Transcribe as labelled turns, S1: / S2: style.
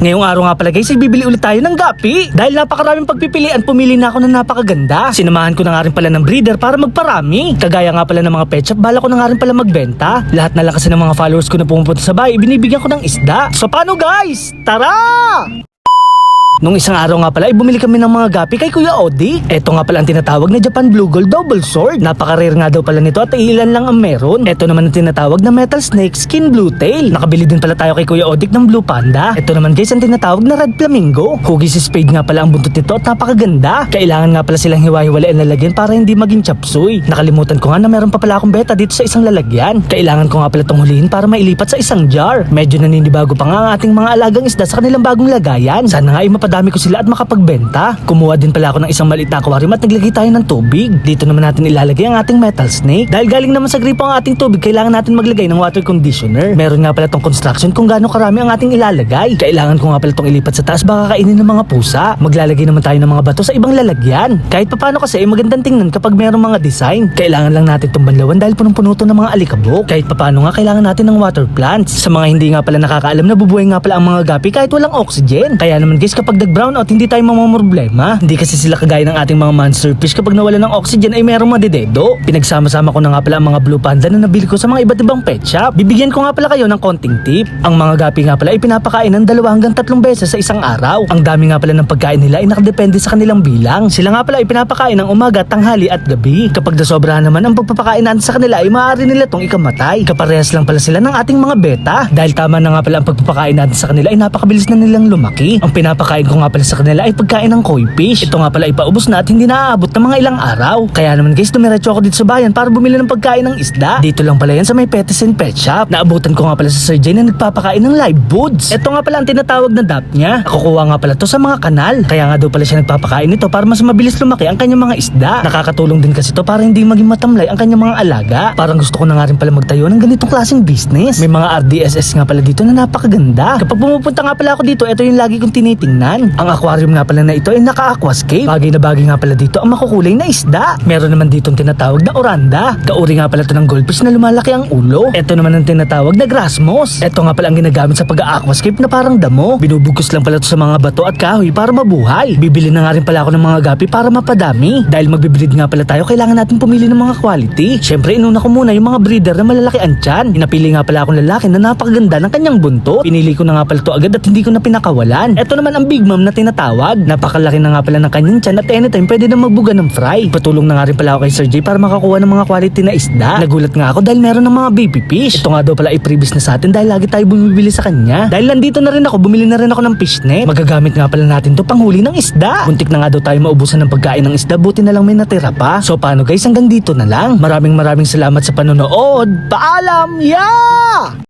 S1: Ngayong araw nga pala guys, bibili ulit tayo ng gapi. Dahil napakaraming pagpipilian, pumili na ako ng napakaganda. Sinamahan ko na nga rin pala ng breeder para magparami. Kagaya nga pala ng mga pet shop, bala ko na nga rin pala magbenta. Lahat na lang kasi ng mga followers ko na pumupunta sa bahay, binibigyan ko ng isda. So paano guys? Tara! Nung isang araw nga pala, ay bumili kami ng mga gapi kay Kuya Odi. Ito nga pala ang tinatawag na Japan Blue Gold Double Sword. Napaka-rare nga daw pala nito at ilan lang ang meron. Ito naman ang tinatawag na Metal Snake Skin Blue Tail. Nakabili din pala tayo kay Kuya Odik ng Blue Panda. Ito naman guys ang tinatawag na Red Flamingo. Hugis spade nga pala ang buntot nito at napakaganda. Kailangan nga pala silang hiwa-hiwalayan lalagyan para hindi maging chapsuy. Nakalimutan ko nga na meron pa pala akong beta dito sa isang lalagyan. Kailangan ko nga pala itong hulihin para mailipat sa isang jar. Medyo naninibago pa nga ang ating mga alagang isda sa kanilang bagong lagayan. Sana nga ay mapadami ko sila at makapagbenta. Kumuha din pala ako ng isang maliit na aquarium at naglagay tayo ng tubig. Dito naman natin ilalagay ang ating metal snake. Dahil galing naman sa gripo ang ating tubig, kailangan natin maglagay ng water conditioner. Meron nga pala tong construction kung gaano karami ang ating ilalagay. Kailangan ko nga pala tong ilipat sa taas baka kainin ng mga pusa. Maglalagay naman tayo ng mga bato sa ibang lalagyan. Kahit papano kasi ay magandang tingnan kapag mayroong mga design. Kailangan lang natin itong banlawan dahil punong-puno to ng mga alikabok. Kahit papano nga kailangan natin ng water plants. Sa mga hindi nga pala nakakaalam na bubuhay nga pala ang mga gapi kahit walang oxygen. Kaya naman guys kapag nag-brown out hindi tayo mamamroblema. Hindi kasi sila kagaya ng ating mga monster fish kapag nawala ng oxygen ay merong madededo. Pinagsama-sama ko na nga pala ang mga blue panda na nabili ko sa mga iba't ibang pet shop. Bibigyan ko nga pala kayo ng konting tip. Ang mga gapi nga pala ay pinapakain ng dalawa hanggang tatlong beses sa isang araw. Ang dami nga pala ng pagkain nila ay nakadepende sa kanilang bilang. Sila nga pala ay pinapakain ng umaga, tanghali at gabi. Kapag nasobrahan naman ang pagpapakain natin sa kanila ay maaari nila tong ikamatay. Kaparehas lang pala sila ng ating mga beta. Dahil tama na nga pala ang pagpapakain natin sa kanila ay napakabilis na nilang lumaki. Ang pinapakain ko nga pala sa kanila ay pagkain ng koi fish. Ito nga pala ay paubos na at hindi naaabot ng mga ilang araw. Kaya naman guys, dumiretso ako dito sa bayan para bumili ng pagkain ng isda. Dito lang pala yan sa may Petisen Pet Shop. Naabutan ko nga pala sa Sir Jay na nagpapakain ng live foods. Ito nga pala ang tinatawag na DAP niya. Nakukuha nga pala to sa mga kanal. Kaya nga daw pala siya nagpapakain nito para mas mabilis lumaki ang kanyang mga isda. Nakakatulong din kasi to para hindi maging matamlay ang kanyang mga alaga. Parang gusto ko na nga rin pala magtayo ng ganitong klaseng business. May mga RDSS nga pala dito na napakaganda. Kapag pumupunta nga pala ako dito, ito yung lagi kong tinitingnan. Ang aquarium nga pala na ito ay naka-aquascape. Bagay na bagay nga pala dito ang makukulay na isda. Meron naman ditong tinatawag na oranda. Kauri nga pala ito ng goldfish na lumalaki ang ulo. Ito naman ang tinatawag na grass moss. Ito nga pala ang ginagamit sa pag-aquascape na parang damo. Binubugos lang pala ito sa mga bato at kahoy para mabuhay. Bibili na nga rin pala ako ng mga gapi para mapadami. Dahil magbibreed nga pala tayo, kailangan natin pumili ng mga quality. Siyempre, inuna ko muna yung mga breeder na malalaki ang tiyan. Inapili nga pala akong lalaki na napakaganda ng kanyang buntot. Pinili ko na nga pala ito agad at hindi ko na pinakawalan. Ito naman ang big mom na tinatawag. Napakalaki na nga pala ng kanyang tiyan at anytime pwede na magbuga ng fry. Patulong na nga rin pala ako kay Sir J para makakuha ng mga quality na isda. Nagulat nga ako dahil meron ng mga baby fish. Ito nga daw pala ay previous na sa atin dahil lagi tayo bumibili sa kanya. Dahil nandito na rin ako, bumili na rin ako ng fish net. Magagamit nga pala natin to panghuli ng isda. Muntik na nga daw tayo maubusan ng pagkain ng isda, buti na lang may natira pa. So paano guys, hanggang dito na lang. Maraming maraming salamat sa panonood. Paalam! Yeah!